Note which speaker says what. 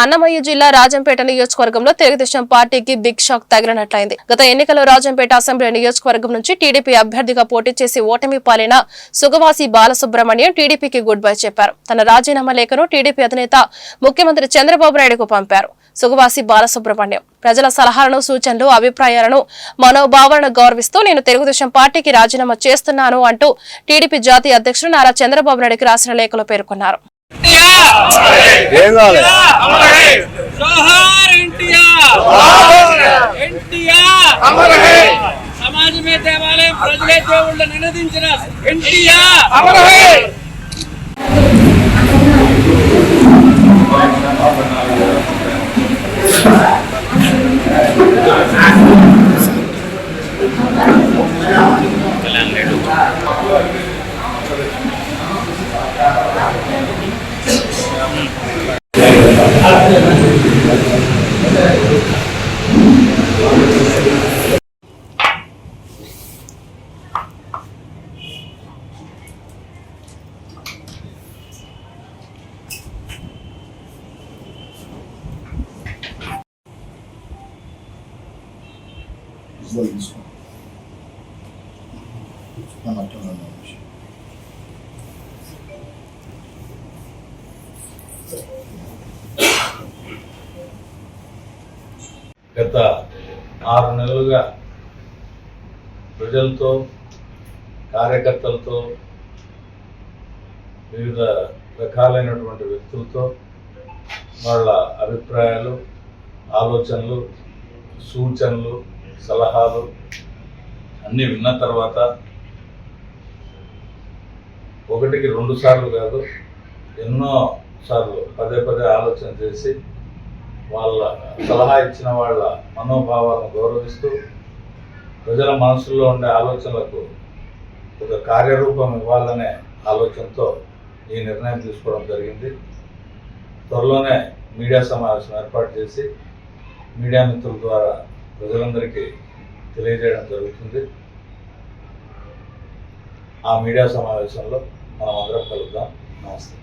Speaker 1: అన్నమయ్య జిల్లా రాజంపేట నియోజకవర్గంలో తెలుగుదేశం పార్టీకి బిగ్ షాక్ తగిలినట్లయింది. గత ఎన్నికల్లో రాజంపేట అసెంబ్లీ నియోజకవర్గం నుంచి టీడీపీ అభ్యర్థిగా పోటీ చేసి ఓటమి పాలిన సుగవాసి బాలసుబ్రహ్మణ్యం టీడీపీకి గుడ్ బై చెప్పారు. తన రాజీనామా లేఖను టీడీపీ అధినేత ముఖ్యమంత్రి చంద్రబాబు నాయుడుకు పంపారు. సుగవాసి బాలసుబ్రహ్మణ్యం ప్రజల సలహాలను సూచనలు అభిప్రాయాలను మనోభావాలను గౌరవిస్తూ నేను తెలుగుదేశం పార్టీకి రాజీనామా చేస్తున్నాను అంటూ టీడీపీ జాతీయ అధ్యక్షుడు నారా చంద్రబాబు నాయుడుకి రాసిన లేఖలో పేర్కొన్నారు.
Speaker 2: ఏం కావాలి
Speaker 3: సమాజమే దేవాలయం ప్రజలే దేవుళ్ళు నినదించిన ఎన్టీఆర్ కళ్యాణ్ లేడు
Speaker 4: Zoi తీసుకో మన అట్లా
Speaker 5: గత ఆరు నెలలుగా ప్రజలతో కార్యకర్తలతో వివిధ రకాలైనటువంటి వ్యక్తులతో వాళ్ళ అభిప్రాయాలు ఆలోచనలు సూచనలు సలహాలు అన్నీ విన్న తర్వాత ఒకటికి రెండు సార్లు కాదు ఎన్నో సార్లు పదే పదే ఆలోచన చేసి వాళ్ళ సలహా ఇచ్చిన వాళ్ళ మనోభావాలను గౌరవిస్తూ ప్రజల మనసుల్లో ఉండే ఆలోచనలకు ఒక కార్యరూపం ఇవ్వాలనే ఆలోచనతో ఈ నిర్ణయం తీసుకోవడం జరిగింది. త్వరలోనే మీడియా సమావేశం ఏర్పాటు చేసి మీడియా మిత్రుల ద్వారా ప్రజలందరికీ తెలియజేయడం జరుగుతుంది. ఆ మీడియా సమావేశంలో మనం అందరం కలుద్దాం. నమస్తే.